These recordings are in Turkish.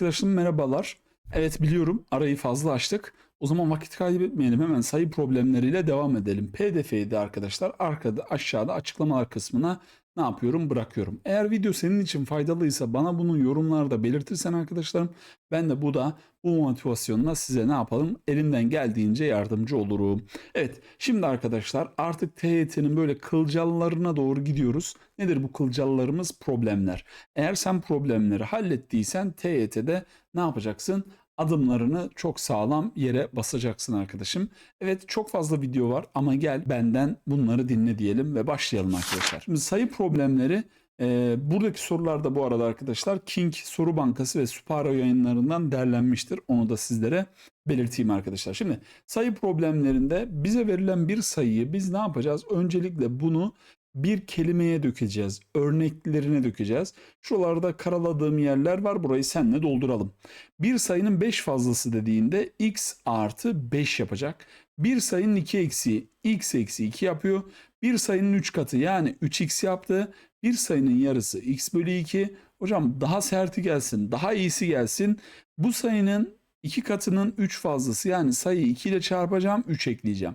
Arkadaşlarım merhabalar. Evet biliyorum arayı fazla açtık. O zaman vakit kaybetmeyelim hemen sayı problemleriyle devam edelim. PDF'yi de arkadaşlar arkada aşağıda açıklamalar kısmına ne yapıyorum bırakıyorum. Eğer video senin için faydalıysa bana bunu yorumlarda belirtirsen arkadaşlarım ben de bu da bu motivasyonla size ne yapalım elimden geldiğince yardımcı olurum. Evet şimdi arkadaşlar artık TYT'nin böyle kılcallarına doğru gidiyoruz. Nedir bu kılcallarımız? Problemler. Eğer sen problemleri hallettiysen TYT'de ne yapacaksın? Adımlarını çok sağlam yere basacaksın arkadaşım. Evet çok fazla video var ama gel benden bunları dinle diyelim ve başlayalım arkadaşlar. Şimdi sayı problemleri e, buradaki sorular da bu arada arkadaşlar King Soru Bankası ve Suparo yayınlarından derlenmiştir. Onu da sizlere belirteyim arkadaşlar. Şimdi sayı problemlerinde bize verilen bir sayıyı biz ne yapacağız? Öncelikle bunu bir kelimeye dökeceğiz. Örneklerine dökeceğiz. Şuralarda karaladığım yerler var. Burayı senle dolduralım. Bir sayının 5 fazlası dediğinde x artı 5 yapacak. Bir sayının 2 eksiği x eksi 2 yapıyor. Bir sayının 3 katı yani 3x yaptı. Bir sayının yarısı x bölü 2. Hocam daha serti gelsin, daha iyisi gelsin. Bu sayının 2 katının 3 fazlası yani sayıyı 2 ile çarpacağım 3 ekleyeceğim.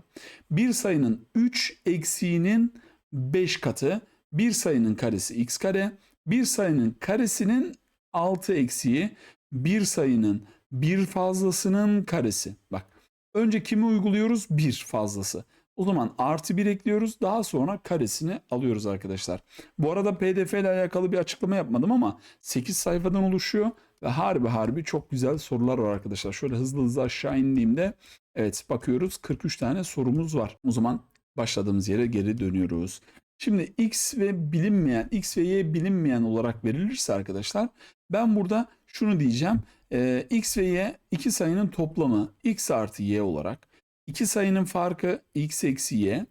Bir sayının 3 eksiğinin 5 katı bir sayının karesi x kare bir sayının karesinin 6 eksiği bir sayının bir fazlasının karesi. Bak önce kimi uyguluyoruz? Bir fazlası. O zaman artı 1 ekliyoruz. Daha sonra karesini alıyoruz arkadaşlar. Bu arada pdf ile alakalı bir açıklama yapmadım ama 8 sayfadan oluşuyor. Ve harbi harbi çok güzel sorular var arkadaşlar. Şöyle hızlı hızlı aşağı indiğimde evet bakıyoruz 43 tane sorumuz var. O zaman başladığımız yere geri dönüyoruz. Şimdi x ve bilinmeyen, x ve y bilinmeyen olarak verilirse arkadaşlar ben burada şunu diyeceğim. Ee, x ve y iki sayının toplamı x artı y olarak. iki sayının farkı x eksi y.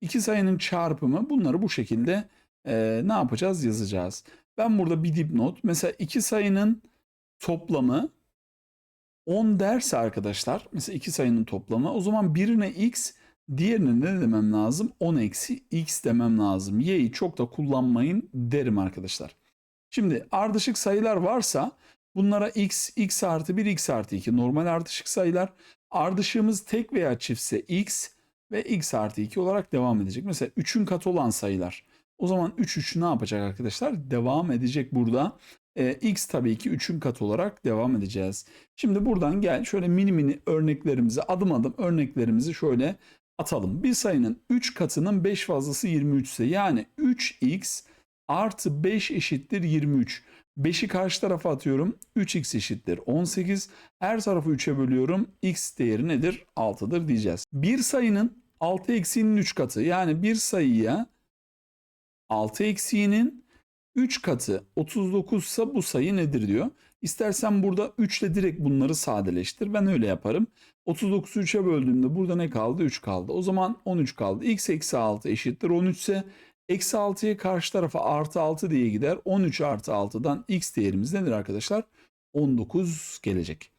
iki sayının çarpımı bunları bu şekilde e, ne yapacağız yazacağız. Ben burada bir dipnot. Mesela iki sayının toplamı 10 derse arkadaşlar mesela iki sayının toplamı o zaman birine x Diğerine ne demem lazım? 10 eksi x demem lazım. Y'yi çok da kullanmayın derim arkadaşlar. Şimdi ardışık sayılar varsa bunlara x, x artı 1, x artı 2 normal ardışık sayılar. Ardışığımız tek veya çiftse x ve x artı 2 olarak devam edecek. Mesela 3'ün katı olan sayılar. O zaman 3 3 ne yapacak arkadaşlar? Devam edecek burada. Ee, x tabii ki 3'ün katı olarak devam edeceğiz. Şimdi buradan gel şöyle mini mini örneklerimizi adım adım örneklerimizi şöyle atalım. Bir sayının 3 katının 5 fazlası 23 ise yani 3x artı 5 eşittir 23. 5'i karşı tarafa atıyorum. 3x eşittir 18. Her tarafı 3'e bölüyorum. x değeri nedir? 6'dır diyeceğiz. Bir sayının 6 eksiğinin 3 katı. Yani bir sayıya 6 eksiğinin 3 katı 39 ise bu sayı nedir diyor. İstersen burada 3 ile direkt bunları sadeleştir. Ben öyle yaparım. 39'u 3'e böldüğümde burada ne kaldı? 3 kaldı. O zaman 13 kaldı. x eksi 6 eşittir 13 ise eksi 6'ya karşı tarafa artı 6 diye gider. 13 artı 6'dan x değerimiz nedir arkadaşlar? 19 gelecek.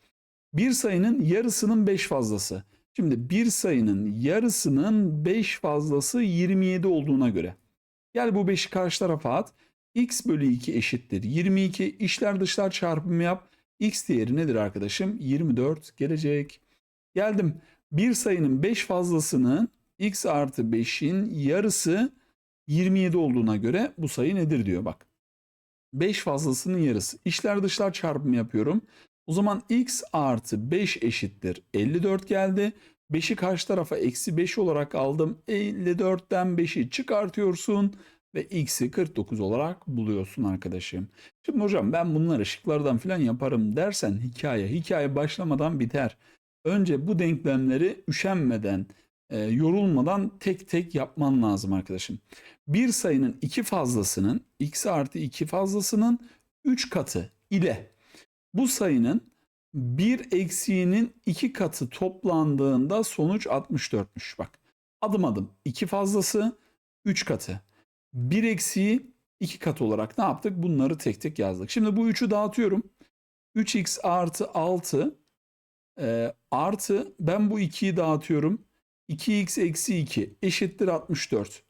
Bir sayının yarısının 5 fazlası. Şimdi bir sayının yarısının 5 fazlası 27 olduğuna göre. Gel bu 5'i karşı tarafa at x bölü 2 eşittir 22. İşler dışlar çarpımı yap. x değeri nedir arkadaşım? 24 gelecek. Geldim. Bir sayının 5 fazlasının x artı 5'in yarısı 27 olduğuna göre bu sayı nedir diyor bak. 5 fazlasının yarısı. İşler dışlar çarpımı yapıyorum. O zaman x artı 5 eşittir 54 geldi. 5'i karşı tarafa eksi 5 olarak aldım. 54'ten 5'i çıkartıyorsun ve x'i 49 olarak buluyorsun arkadaşım. Şimdi hocam ben bunları ışıklardan falan yaparım dersen hikaye, hikaye başlamadan biter. Önce bu denklemleri üşenmeden, e, yorulmadan tek tek yapman lazım arkadaşım. Bir sayının iki fazlasının, x artı iki fazlasının 3 katı ile bu sayının bir eksiğinin iki katı toplandığında sonuç 64'müş. Bak adım adım iki fazlası 3 katı. 1 eksiği 2 kat olarak ne yaptık? Bunları tek tek yazdık. Şimdi bu 3'ü dağıtıyorum. 3x artı 6 e, artı ben bu 2'yi dağıtıyorum. 2x eksi 2 eşittir 64.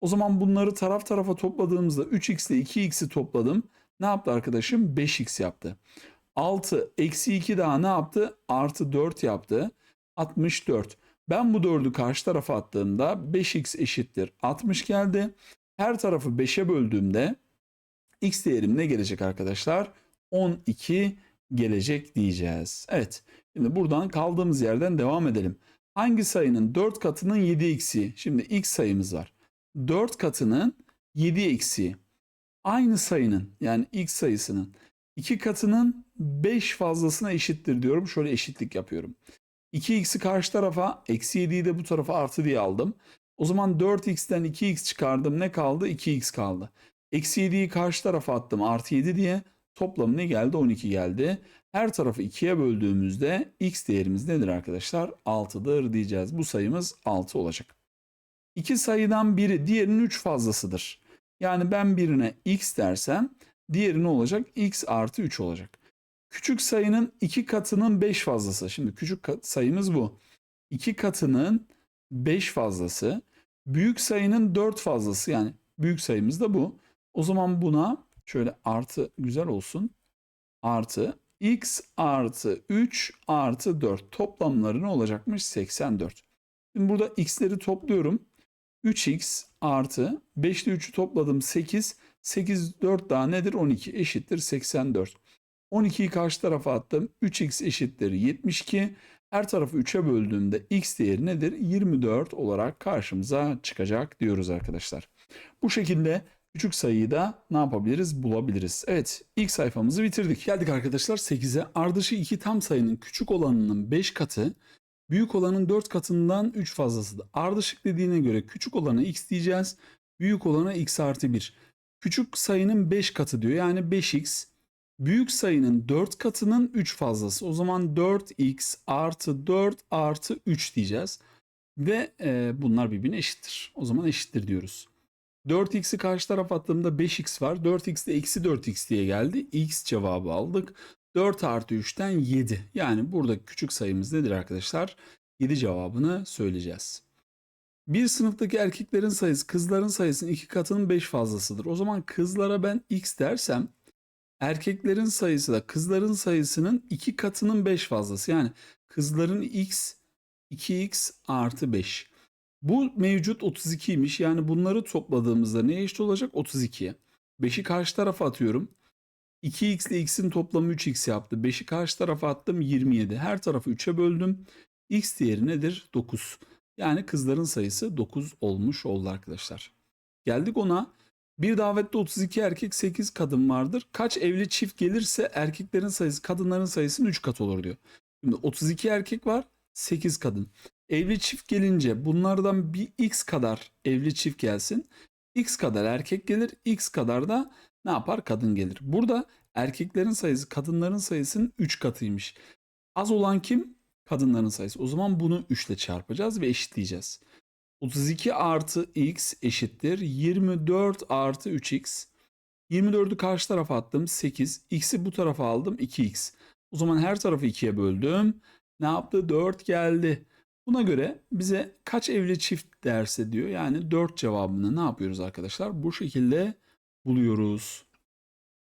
O zaman bunları taraf tarafa topladığımızda 3x ile 2x'i topladım. Ne yaptı arkadaşım? 5x yaptı. 6 eksi 2 daha ne yaptı? Artı 4 yaptı. 64. Ben bu 4'ü karşı tarafa attığımda 5x eşittir 60 geldi. Her tarafı 5'e böldüğümde x değerim ne gelecek arkadaşlar? 12 gelecek diyeceğiz. Evet. Şimdi buradan kaldığımız yerden devam edelim. Hangi sayının 4 katının 7 eksiği? Şimdi x sayımız var. 4 katının 7 eksiği. Aynı sayının yani x sayısının 2 katının 5 fazlasına eşittir diyorum. Şöyle eşitlik yapıyorum. 2x'i karşı tarafa eksi 7'yi de bu tarafa artı diye aldım. O zaman 4x'ten 2x çıkardım. Ne kaldı? 2x kaldı. Eksi 7'yi karşı tarafa attım. Artı 7 diye. Toplamı ne geldi? 12 geldi. Her tarafı 2'ye böldüğümüzde x değerimiz nedir arkadaşlar? 6'dır diyeceğiz. Bu sayımız 6 olacak. İki sayıdan biri diğerinin 3 fazlasıdır. Yani ben birine x dersem diğeri ne olacak? x artı 3 olacak. Küçük sayının 2 katının 5 fazlası. Şimdi küçük sayımız bu. 2 katının 5 fazlası. Büyük sayının 4 fazlası. Yani büyük sayımız da bu. O zaman buna şöyle artı güzel olsun. Artı x artı 3 artı 4 toplamları ne olacakmış? 84. Şimdi burada x'leri topluyorum. 3x artı 5 ile 3'ü topladım 8. 8 4 daha nedir? 12 eşittir 84. 12'yi karşı tarafa attım. 3x eşittir 72. Her tarafı 3'e böldüğümde x değeri nedir? 24 olarak karşımıza çıkacak diyoruz arkadaşlar. Bu şekilde küçük sayıyı da ne yapabiliriz? Bulabiliriz. Evet ilk sayfamızı bitirdik. Geldik arkadaşlar 8'e. Ardışı 2 tam sayının küçük olanının 5 katı büyük olanın 4 katından 3 fazlasıdır. Ardışık dediğine göre küçük olana x diyeceğiz. Büyük olana x artı 1. Küçük sayının 5 katı diyor. Yani 5x. Büyük sayının 4 katının 3 fazlası. O zaman 4x artı 4 artı 3 diyeceğiz. Ve e, bunlar birbirine eşittir. O zaman eşittir diyoruz. 4x'i karşı tarafa attığımda 5x var. 4x de eksi 4x diye geldi. x cevabı aldık. 4 artı 3'ten 7. Yani burada küçük sayımız nedir arkadaşlar? 7 cevabını söyleyeceğiz. Bir sınıftaki erkeklerin sayısı kızların sayısının iki katının 5 fazlasıdır. O zaman kızlara ben x dersem erkeklerin sayısı da kızların sayısının iki katının 5 fazlası. Yani kızların x 2x artı 5. Bu mevcut 32'ymiş. Yani bunları topladığımızda neye eşit olacak? 32'ye. 5'i karşı tarafa atıyorum. 2x ile x'in toplamı 3x yaptı. 5'i karşı tarafa attım 27. Her tarafı 3'e böldüm. x değeri nedir? 9. Yani kızların sayısı 9 olmuş oldu arkadaşlar. Geldik ona. Bir davette 32 erkek 8 kadın vardır. Kaç evli çift gelirse erkeklerin sayısı kadınların sayısının 3 katı olur diyor. Şimdi 32 erkek var 8 kadın. Evli çift gelince bunlardan bir x kadar evli çift gelsin. X kadar erkek gelir, x kadar da ne yapar? Kadın gelir. Burada erkeklerin sayısı kadınların sayısının 3 katıymış. Az olan kim? Kadınların sayısı. O zaman bunu 3 ile çarpacağız ve eşitleyeceğiz. 32 artı x eşittir 24 artı 3x. 24'ü karşı tarafa attım 8. X'i bu tarafa aldım 2x. O zaman her tarafı 2'ye böldüm. Ne yaptı? 4 geldi. Buna göre bize kaç evli çift derse diyor. Yani 4 cevabını ne yapıyoruz arkadaşlar? Bu şekilde buluyoruz.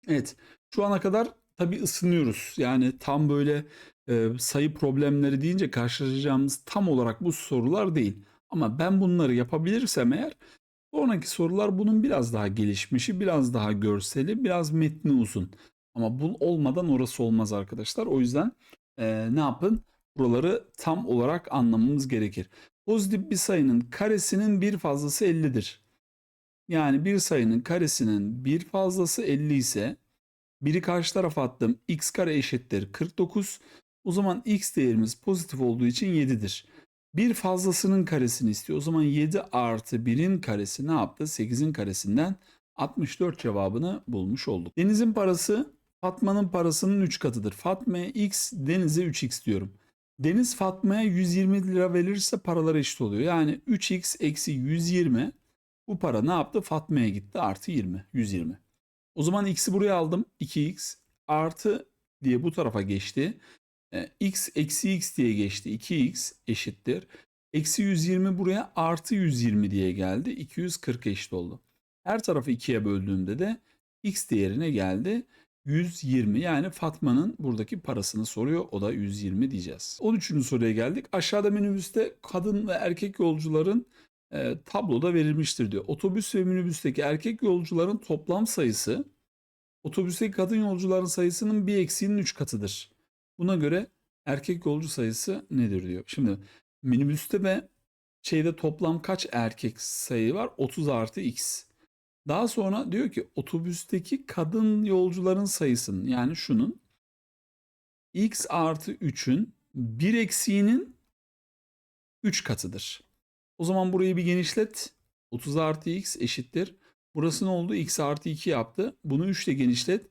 Evet şu ana kadar tabii ısınıyoruz. Yani tam böyle e, sayı problemleri deyince karşılaşacağımız tam olarak bu sorular değil. Ama ben bunları yapabilirsem eğer sonraki sorular bunun biraz daha gelişmişi, biraz daha görseli, biraz metni uzun. Ama bu olmadan orası olmaz arkadaşlar. O yüzden e, ne yapın? Buraları tam olarak anlamamız gerekir. Pozitif bir sayının karesinin bir fazlası 50'dir. Yani bir sayının karesinin bir fazlası 50 ise biri karşı tarafa attım x kare eşittir 49. O zaman x değerimiz pozitif olduğu için 7'dir. Bir fazlasının karesini istiyor. O zaman 7 artı 1'in karesi ne yaptı? 8'in karesinden 64 cevabını bulmuş olduk. Deniz'in parası Fatma'nın parasının 3 katıdır. Fatma'ya x, Deniz'e 3x diyorum. Deniz Fatma'ya 120 lira verirse paralar eşit oluyor. Yani 3x eksi 120 bu para ne yaptı? Fatma'ya gitti artı 20. 120. O zaman x'i buraya aldım. 2x artı diye bu tarafa geçti. E, x eksi x diye geçti. 2x eşittir. Eksi 120 buraya artı 120 diye geldi. 240 eşit oldu. Her tarafı 2'ye böldüğümde de x değerine geldi. 120 yani Fatma'nın buradaki parasını soruyor. O da 120 diyeceğiz. 13. soruya geldik. Aşağıda minibüste kadın ve erkek yolcuların e, tabloda verilmiştir diyor. Otobüs ve minibüsteki erkek yolcuların toplam sayısı otobüsteki kadın yolcuların sayısının bir eksiğinin 3 katıdır. Buna göre erkek yolcu sayısı nedir diyor. Şimdi minibüste ve şeyde toplam kaç erkek sayı var? 30 artı x. Daha sonra diyor ki otobüsteki kadın yolcuların sayısının yani şunun x artı 3'ün bir eksiğinin 3 katıdır. O zaman burayı bir genişlet. 30 artı x eşittir. Burası ne oldu? x artı 2 yaptı. Bunu 3 ile genişlet.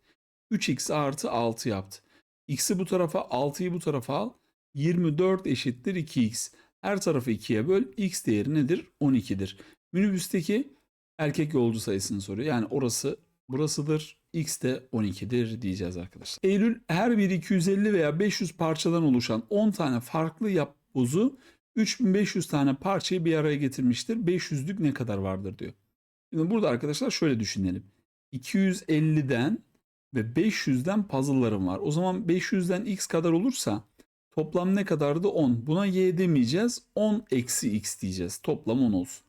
3x artı 6 yaptı. x'i bu tarafa 6'yı bu tarafa al. 24 eşittir 2x. Her tarafı 2'ye böl. x değeri nedir? 12'dir. Minibüsteki erkek yolcu sayısını soruyor. Yani orası burasıdır. X de 12'dir diyeceğiz arkadaşlar. Eylül her biri 250 veya 500 parçadan oluşan 10 tane farklı yapbozu 3500 tane parçayı bir araya getirmiştir. 500'lük ne kadar vardır diyor. Şimdi burada arkadaşlar şöyle düşünelim. 250'den ve 500'den puzzle'larım var. O zaman 500'den x kadar olursa toplam ne kadardı? 10. Buna y demeyeceğiz. 10 eksi x diyeceğiz. Toplam 10 olsun.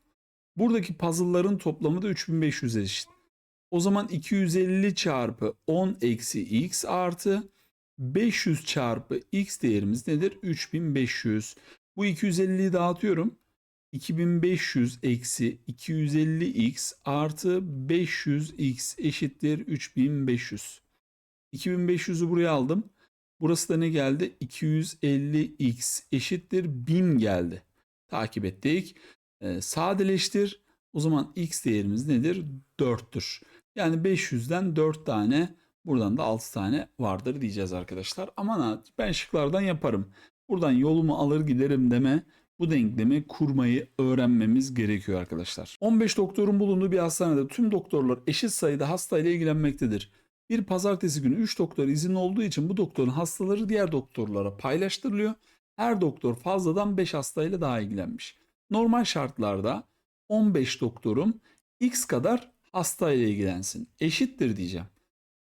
Buradaki puzzle'ların toplamı da 3500 eşit. O zaman 250 çarpı 10 eksi x artı 500 çarpı x değerimiz nedir? 3500. Bu 250'yi dağıtıyorum. 2500 eksi 250x artı 500x eşittir 3500. 2500'ü buraya aldım. Burası da ne geldi? 250x eşittir 1000 geldi. Takip ettik. Ee, sadeleştir. O zaman x değerimiz nedir? 4'tür. Yani 500'den 4 tane buradan da 6 tane vardır diyeceğiz arkadaşlar. Aman ha ben şıklardan yaparım. Buradan yolumu alır giderim deme bu denklemi kurmayı öğrenmemiz gerekiyor arkadaşlar. 15 doktorun bulunduğu bir hastanede tüm doktorlar eşit sayıda hastayla ilgilenmektedir. Bir pazartesi günü 3 doktor izinli olduğu için bu doktorun hastaları diğer doktorlara paylaştırılıyor. Her doktor fazladan 5 hastayla daha ilgilenmiş. Normal şartlarda 15 doktorum x kadar hastayla ilgilensin. Eşittir diyeceğim.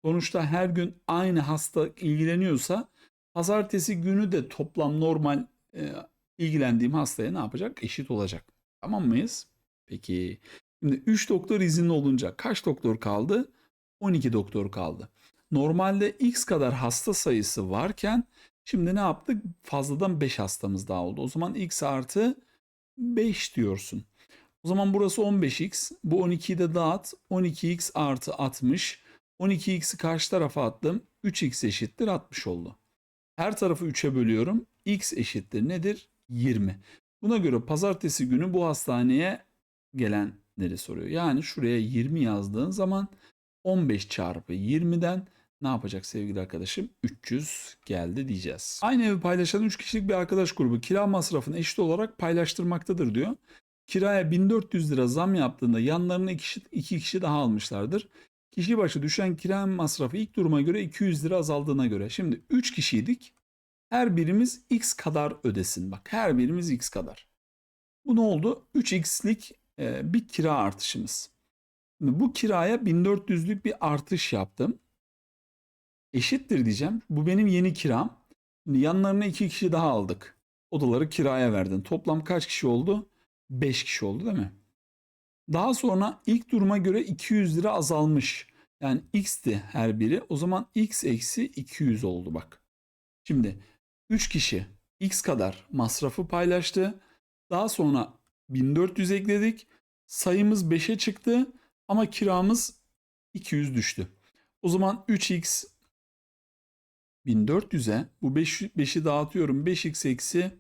Sonuçta her gün aynı hasta ilgileniyorsa pazartesi günü de toplam normal e, ilgilendiğim hastaya ne yapacak? Eşit olacak. Tamam mıyız? Peki. Şimdi 3 doktor izinli olunca kaç doktor kaldı? 12 doktor kaldı. Normalde x kadar hasta sayısı varken şimdi ne yaptık? Fazladan 5 hastamız daha oldu. O zaman x artı 5 diyorsun. O zaman burası 15x. Bu 12'yi de dağıt. 12x artı 60. 12x'i karşı tarafa attım. 3x eşittir 60 oldu. Her tarafı 3'e bölüyorum. x eşittir nedir? 20. Buna göre pazartesi günü bu hastaneye gelenleri soruyor. Yani şuraya 20 yazdığın zaman 15 çarpı 20'den ne yapacak sevgili arkadaşım? 300 geldi diyeceğiz. Aynı evi paylaşan 3 kişilik bir arkadaş grubu kira masrafını eşit olarak paylaştırmaktadır diyor. Kiraya 1400 lira zam yaptığında yanlarına 2 kişi, iki kişi daha almışlardır. Kişi başı düşen kira masrafı ilk duruma göre 200 lira azaldığına göre. Şimdi 3 kişiydik. Her birimiz x kadar ödesin. Bak her birimiz x kadar. Bu ne oldu? 3x'lik e, bir kira artışımız. Şimdi bu kiraya 1400'lük bir artış yaptım. Eşittir diyeceğim. Bu benim yeni kiram. Şimdi yanlarına iki kişi daha aldık. Odaları kiraya verdin. Toplam kaç kişi oldu? 5 kişi oldu değil mi? Daha sonra ilk duruma göre 200 lira azalmış. Yani x'ti her biri. O zaman x eksi 200 oldu bak. Şimdi 3 kişi x kadar masrafı paylaştı. Daha sonra 1400 ekledik. Sayımız 5'e çıktı ama kiramız 200 düştü. O zaman 3x 1400'e bu 5'i dağıtıyorum. 5x eksi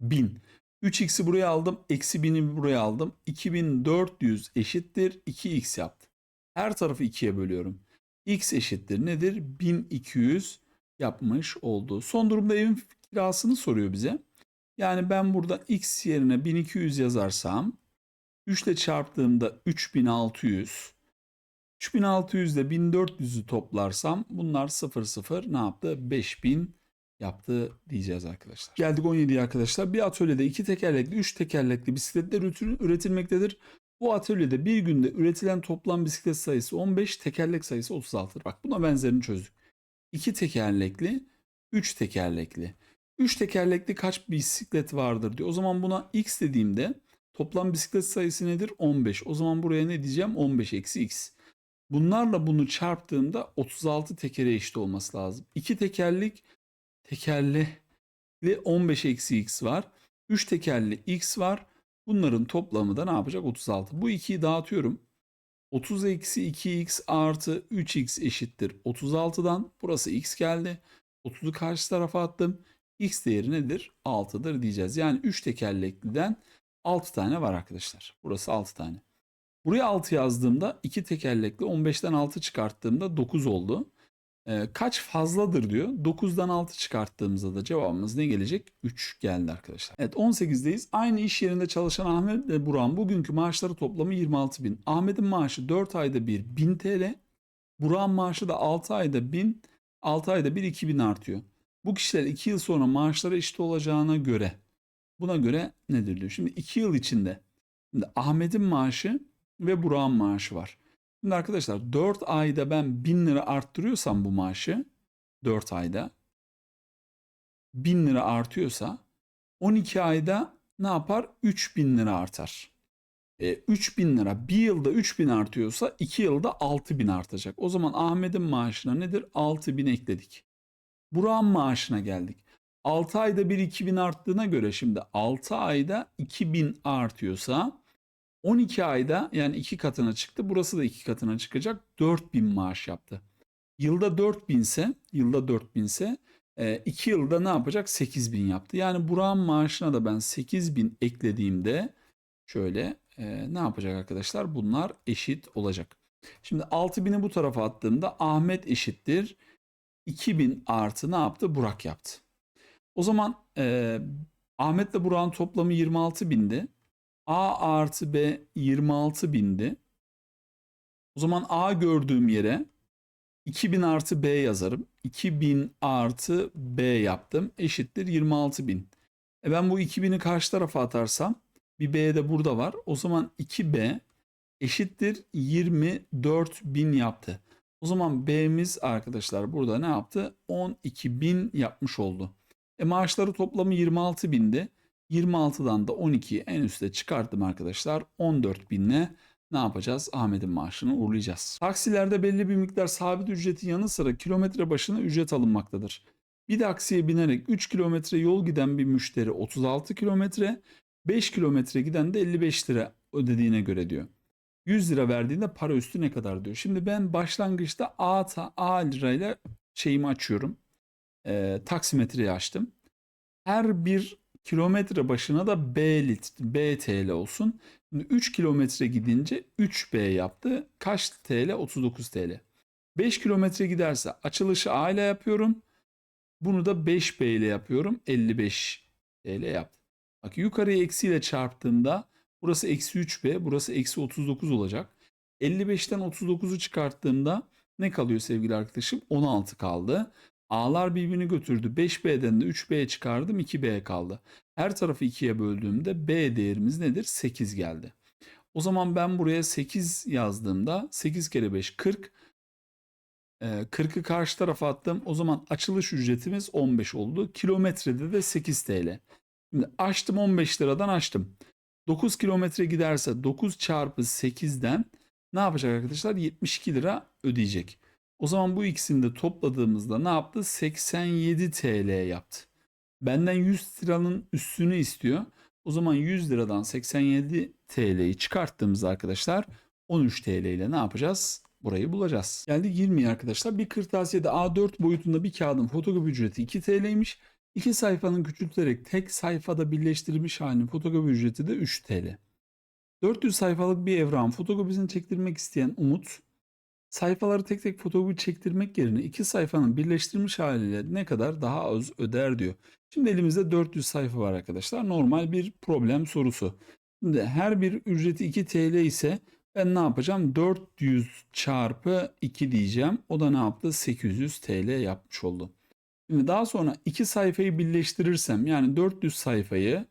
1000. 3x'i buraya aldım. Eksi 1000'i buraya aldım. 2400 eşittir 2x yaptı. Her tarafı 2'ye bölüyorum. x eşittir nedir? 1200 yapmış oldu. Son durumda evin kirasını soruyor bize. Yani ben burada x yerine 1200 yazarsam 3 ile çarptığımda 3600 3600 ile 1400'ü toplarsam bunlar 0 0 ne yaptı? 5000 yaptı diyeceğiz arkadaşlar. Geldik 17'ye arkadaşlar. Bir atölyede iki tekerlekli, üç tekerlekli bisikletler üretilmektedir. Bu atölyede bir günde üretilen toplam bisiklet sayısı 15, tekerlek sayısı 36'dır. Bak buna benzerini çözdük. 2 tekerlekli, 3 tekerlekli. 3 tekerlekli kaç bisiklet vardır diyor. O zaman buna x dediğimde toplam bisiklet sayısı nedir? 15. O zaman buraya ne diyeceğim? 15 eksi x. Bunlarla bunu çarptığımda 36 tekere eşit olması lazım. 2 tekerlik tekerli 15 eksi x var. 3 tekerli x var. Bunların toplamı da ne yapacak? 36. Bu 2'yi dağıtıyorum. 30 eksi 2x artı 3x eşittir 36'dan. Burası x geldi. 30'u karşı tarafa attım. x değeri nedir? 6'dır diyeceğiz. Yani 3 tekerlekliden 6 tane var arkadaşlar. Burası 6 tane. Buraya 6 yazdığımda 2 tekerlekli 15'ten 6 çıkarttığımda 9 oldu. Ee, kaç fazladır diyor. 9'dan 6 çıkarttığımızda da cevabımız ne gelecek? 3 geldi arkadaşlar. Evet 18'deyiz. Aynı iş yerinde çalışan Ahmet ve Burak'ın bugünkü maaşları toplamı 26 bin. Ahmet'in maaşı 4 ayda bir 1000 TL. Burak'ın maaşı da 6 ayda 1000, 6 ayda bir 2000 artıyor. Bu kişiler 2 yıl sonra maaşları eşit olacağına göre buna göre nedir diyor. Şimdi 2 yıl içinde şimdi Ahmet'in maaşı ve Burak'ın maaşı var. Şimdi arkadaşlar 4 ayda ben 1000 lira arttırıyorsam bu maaşı 4 ayda 1000 lira artıyorsa 12 ayda ne yapar? 3000 lira artar. E, 3000 lira bir yılda 3000 artıyorsa 2 yılda 6000 artacak. O zaman Ahmet'in maaşına nedir? 6000 ekledik. Burak'ın maaşına geldik. 6 ayda bir 2000 arttığına göre şimdi 6 ayda 2000 artıyorsa 12 ayda yani 2 katına çıktı. Burası da 2 katına çıkacak. 4000 maaş yaptı. Yılda 4000 ise, yılda 4000 ise 2 yılda ne yapacak? 8000 yaptı. Yani Burak'ın maaşına da ben 8000 eklediğimde şöyle e, ne yapacak arkadaşlar? Bunlar eşit olacak. Şimdi 6000'i bu tarafa attığımda Ahmet eşittir. 2000 artı ne yaptı? Burak yaptı. O zaman e, Ahmet ile Burak'ın toplamı 26 bindi. A artı B 26 bindi. O zaman A gördüğüm yere 2000 artı B yazarım. 2000 artı B yaptım. Eşittir 26 bin. E ben bu 2000'i karşı tarafa atarsam bir B de burada var. O zaman 2B eşittir 24 bin yaptı. O zaman B'miz arkadaşlar burada ne yaptı? 12 bin yapmış oldu. E maaşları toplamı 26 bindi. 26'dan da 12'yi en üste çıkarttım arkadaşlar. 14 binle ne yapacağız? Ahmet'in maaşını uğurlayacağız. Taksilerde belli bir miktar sabit ücretin yanı sıra kilometre başına ücret alınmaktadır. Bir taksiye binerek 3 kilometre yol giden bir müşteri 36 kilometre, 5 kilometre giden de 55 lira ödediğine göre diyor. 100 lira verdiğinde para üstü ne kadar diyor. Şimdi ben başlangıçta A, ta, A lirayla şeyimi açıyorum. E, taksimetreyi açtım. Her bir kilometre başına da B, lit, B TL olsun. Şimdi 3 kilometre gidince 3B yaptı. Kaç TL? 39 TL. 5 kilometre giderse açılışı A ile yapıyorum. Bunu da 5B ile yapıyorum. 55 TL yaptı. Bak yukarıya eksiyle çarptığımda burası eksi 3B, burası eksi 39 olacak. 55'ten 39'u çıkarttığımda ne kalıyor sevgili arkadaşım? 16 kaldı. A'lar birbirini götürdü. 5B'den de 3B çıkardım 2B kaldı. Her tarafı 2'ye böldüğümde B değerimiz nedir? 8 geldi. O zaman ben buraya 8 yazdığımda 8 kere 5 40. 40'ı karşı tarafa attım. O zaman açılış ücretimiz 15 oldu. Kilometrede de 8 TL. Şimdi açtım 15 liradan açtım. 9 kilometre giderse 9 çarpı 8'den ne yapacak arkadaşlar? 72 lira ödeyecek. O zaman bu ikisini de topladığımızda ne yaptı? 87 TL yaptı. Benden 100 liranın üstünü istiyor. O zaman 100 liradan 87 TL'yi çıkarttığımızda arkadaşlar 13 TL ile ne yapacağız? Burayı bulacağız. Geldik 20 arkadaşlar. Bir kırtasiyede A4 boyutunda bir kağıdın fotokopi ücreti 2 TL'ymiş. İki sayfanın küçülterek tek sayfada birleştirilmiş halinin fotokopi ücreti de 3 TL. 400 sayfalık bir evran fotokopisini çektirmek isteyen Umut sayfaları tek tek fotoğrafı çektirmek yerine iki sayfanın birleştirilmiş haliyle ne kadar daha az öder diyor. Şimdi elimizde 400 sayfa var arkadaşlar. Normal bir problem sorusu. Şimdi her bir ücreti 2 TL ise ben ne yapacağım? 400 çarpı 2 diyeceğim. O da ne yaptı? 800 TL yapmış oldu. Şimdi daha sonra iki sayfayı birleştirirsem yani 400 sayfayı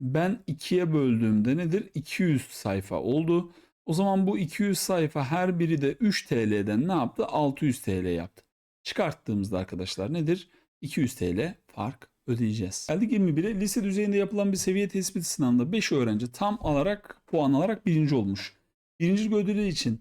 Ben 2'ye böldüğümde nedir? 200 sayfa oldu. O zaman bu 200 sayfa her biri de 3 TL'den ne yaptı? 600 TL yaptı. Çıkarttığımızda arkadaşlar nedir? 200 TL fark ödeyeceğiz. Geldik 21'e. Lise düzeyinde yapılan bir seviye tespit sınavında 5 öğrenci tam alarak puan alarak birinci olmuş. Birincilik ödülü için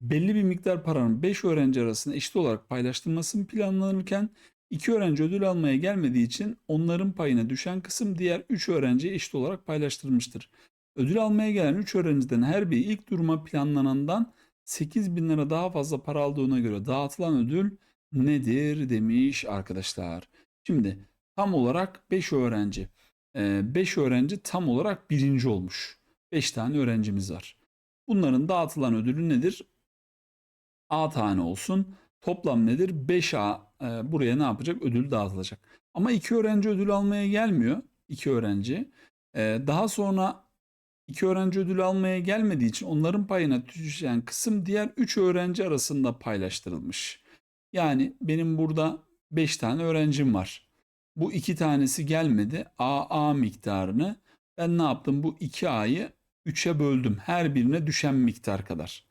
belli bir miktar paranın 5 öğrenci arasında eşit olarak paylaştırılması planlanırken 2 öğrenci ödül almaya gelmediği için onların payına düşen kısım diğer 3 öğrenciye eşit olarak paylaştırılmıştır. Ödül almaya gelen 3 öğrenciden her biri ilk duruma planlanandan 8 bin lira daha fazla para aldığına göre dağıtılan ödül nedir demiş arkadaşlar. Şimdi tam olarak 5 öğrenci. 5 öğrenci tam olarak birinci olmuş. 5 tane öğrencimiz var. Bunların dağıtılan ödülü nedir? A tane olsun. Toplam nedir? 5A e, buraya ne yapacak? Ödül dağıtılacak. Ama 2 öğrenci ödül almaya gelmiyor. 2 öğrenci. E, daha sonra 2 öğrenci ödül almaya gelmediği için onların payına düşen kısım diğer 3 öğrenci arasında paylaştırılmış. Yani benim burada 5 tane öğrencim var. Bu iki tanesi gelmedi. AA miktarını ben ne yaptım? Bu 2A'yı 3'e böldüm. Her birine düşen miktar kadar.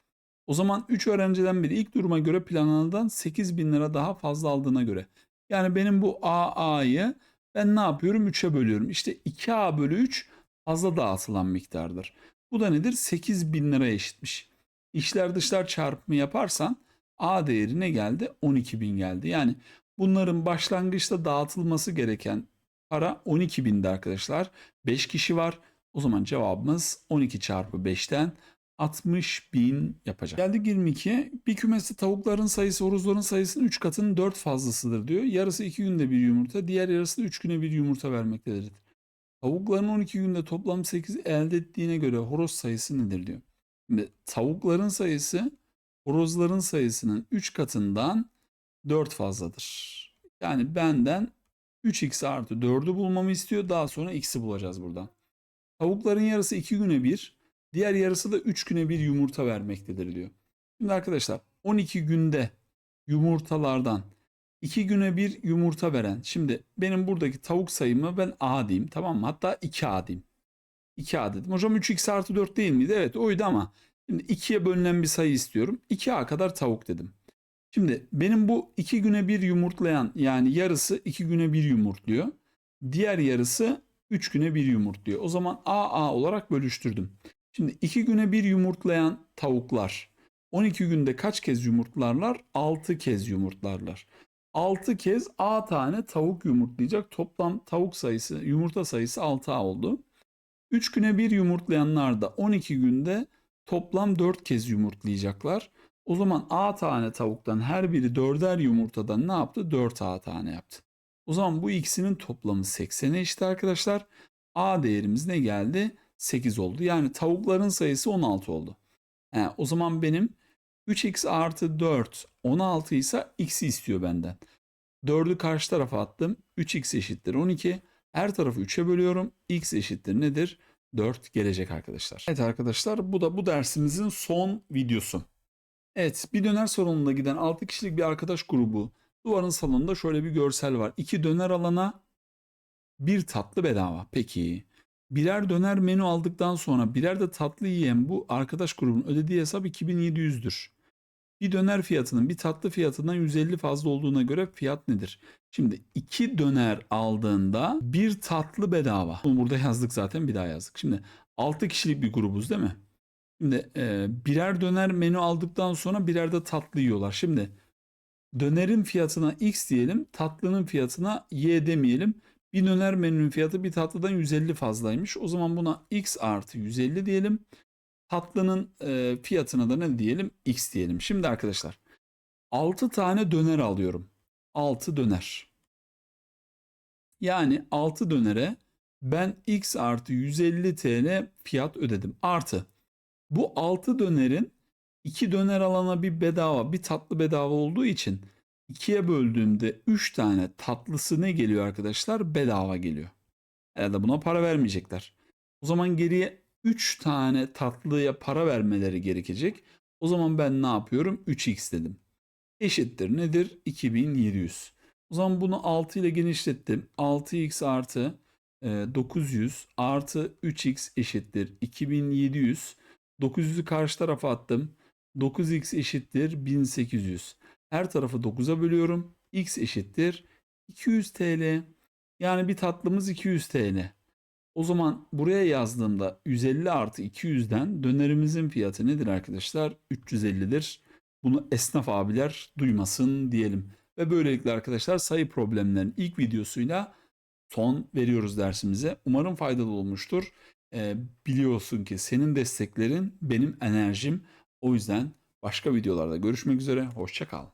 O zaman 3 öğrenciden biri ilk duruma göre planlanandan 8 bin lira daha fazla aldığına göre. Yani benim bu AA'yı ben ne yapıyorum? 3'e bölüyorum. İşte 2A bölü 3 fazla dağıtılan miktardır. Bu da nedir? 8 bin lira eşitmiş. İşler dışlar çarpımı yaparsan A değeri ne geldi? 12 bin geldi. Yani bunların başlangıçta dağıtılması gereken para 12 bindi arkadaşlar. 5 kişi var. O zaman cevabımız 12 çarpı 5'ten 60 bin yapacak. Geldik 22. Bir kümeste tavukların sayısı horozların sayısının 3 katının 4 fazlasıdır diyor. Yarısı 2 günde bir yumurta, diğer yarısı da 3 güne bir yumurta vermektedir. Tavukların 12 günde toplam 8 elde ettiğine göre horoz sayısı nedir diyor. Şimdi tavukların sayısı horozların sayısının 3 katından 4 fazladır. Yani benden 3x artı 4'ü bulmamı istiyor. Daha sonra x'i bulacağız buradan. Tavukların yarısı 2 güne bir, diğer yarısı da 3 güne bir yumurta vermektedir diyor. Şimdi arkadaşlar 12 günde yumurtalardan 2 güne bir yumurta veren. Şimdi benim buradaki tavuk sayımı ben A diyeyim tamam mı? Hatta 2A diyeyim. 2A dedim. Hocam 3x artı 4 değil miydi? Evet oydu ama şimdi 2'ye bölünen bir sayı istiyorum. 2A kadar tavuk dedim. Şimdi benim bu 2 güne bir yumurtlayan yani yarısı 2 güne bir yumurtluyor. Diğer yarısı 3 güne bir yumurtluyor. O zaman AA olarak bölüştürdüm. Şimdi 2 güne bir yumurtlayan tavuklar 12 günde kaç kez yumurtlarlar? 6 kez yumurtlarlar. 6 kez A tane tavuk yumurtlayacak. Toplam tavuk sayısı, yumurta sayısı 6A oldu. 3 güne bir yumurtlayanlar da 12 günde toplam 4 kez yumurtlayacaklar. O zaman A tane tavuktan her biri 4'er yumurtadan ne yaptı? 4A tane yaptı. O zaman bu ikisinin toplamı 80'e eşit arkadaşlar. A değerimiz ne geldi? 8 oldu. Yani tavukların sayısı 16 oldu. He, o zaman benim 3x artı 4 16 ise x'i istiyor benden. 4'ü karşı tarafa attım. 3x eşittir 12. Her tarafı 3'e bölüyorum. x eşittir nedir? 4 gelecek arkadaşlar. Evet arkadaşlar bu da bu dersimizin son videosu. Evet bir döner salonunda giden 6 kişilik bir arkadaş grubu duvarın salonunda şöyle bir görsel var. 2 döner alana bir tatlı bedava. Peki birer döner menü aldıktan sonra birer de tatlı yiyen bu arkadaş grubunun ödediği hesap 2700'dür. Bir döner fiyatının bir tatlı fiyatından 150 fazla olduğuna göre fiyat nedir? Şimdi iki döner aldığında bir tatlı bedava. Bunu burada yazdık zaten bir daha yazdık. Şimdi 6 kişilik bir grubuz değil mi? Şimdi e, birer döner menü aldıktan sonra birer de tatlı yiyorlar. Şimdi dönerin fiyatına x diyelim, tatlının fiyatına y demeyelim. Bir döner menünün fiyatı bir tatlıdan 150 fazlaymış. O zaman buna x artı 150 diyelim. Tatlının e, fiyatına da ne diyelim? X diyelim. Şimdi arkadaşlar 6 tane döner alıyorum. 6 döner. Yani 6 dönere ben x artı 150 TL fiyat ödedim. Artı bu 6 dönerin 2 döner alana bir bedava, bir tatlı bedava olduğu için 2'ye böldüğümde 3 tane tatlısı ne geliyor arkadaşlar? Bedava geliyor. Herhalde buna para vermeyecekler. O zaman geriye 3 tane tatlıya para vermeleri gerekecek. O zaman ben ne yapıyorum? 3x dedim. Eşittir nedir? 2700. O zaman bunu 6 ile genişlettim. 6x artı e, 900 artı 3x eşittir 2700. 900'ü karşı tarafa attım. 9x eşittir 1800. Her tarafı 9'a bölüyorum. x eşittir 200 TL. Yani bir tatlımız 200 TL. O zaman buraya yazdığımda 150 artı 200'den dönerimizin fiyatı nedir arkadaşlar? 350'dir. Bunu esnaf abiler duymasın diyelim. Ve böylelikle arkadaşlar sayı problemlerinin ilk videosuyla son veriyoruz dersimize. Umarım faydalı olmuştur. Ee, biliyorsun ki senin desteklerin benim enerjim. O yüzden başka videolarda görüşmek üzere. Hoşça kal.